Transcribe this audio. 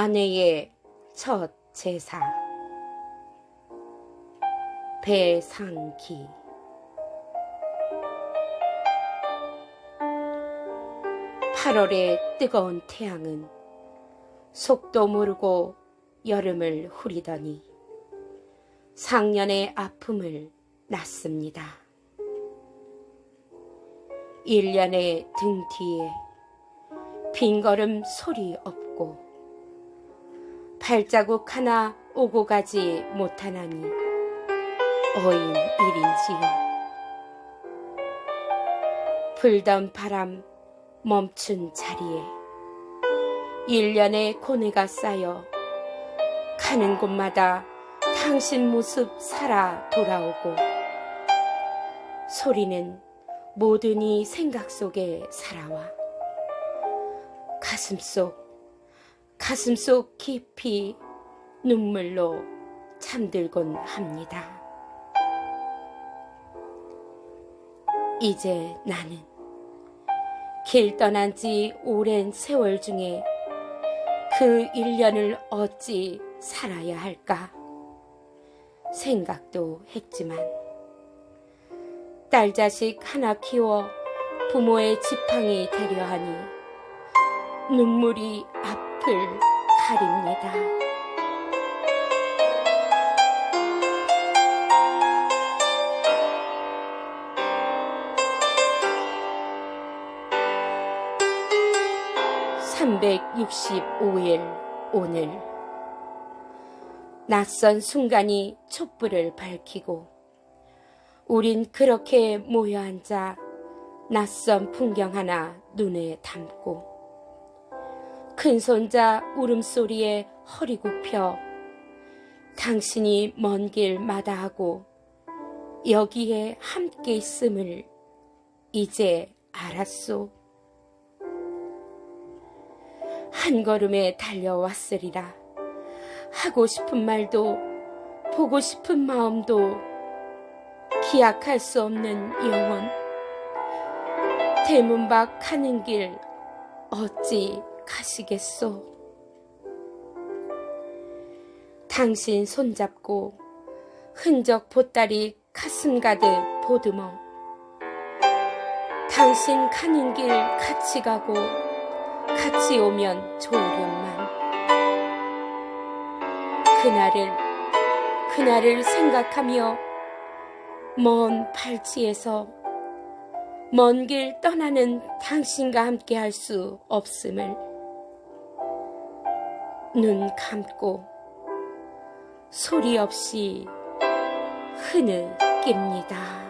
아내의 첫 제사 배상기 8월의 뜨거운 태양은 속도 모르고 여름을 후리더니 상년의 아픔을 낳습니다. 1년의 등 뒤에 빈걸음 소리 없고 발자국 하나 오고 가지 못하나니 어인 일인지요. 불던 바람 멈춘 자리에 일년의 고뇌가 쌓여 가는 곳마다 당신 모습 살아 돌아오고 소리는 모든 이 생각 속에 살아와 가슴 속 가슴 속 깊이 눈물로 잠들곤 합니다. 이제 나는 길 떠난 지 오랜 세월 중에 그 1년을 어찌 살아야 할까 생각도 했지만 딸 자식 하나 키워 부모의 지팡이 되려 하니 눈물이 앞 을 가립니다. (365일) 오늘 낯선 순간이 촛불을 밝히고 우린 그렇게 모여 앉아 낯선 풍경 하나 눈에 담고 큰 손자 울음소리에 허리 굽혀 당신이 먼 길 마다하고 여기에 함께 있음을 이제 알았소. 한 걸음에 달려왔으리라. 하고 싶은 말도 보고 싶은 마음도 기약할 수 없는 영원. 대문 밖 가는 길 어찌 가시겠소? 당신 손잡고 흔적 보따리 가슴 가득 보듬어 당신 가는 길 같이 가고 같이 오면 좋으련만 그날을 그날을 생각하며 먼 발치에서 먼 길 떠나는 당신과 함께 할 수 없음을 눈 감고 소리 없이 흐느낍니다.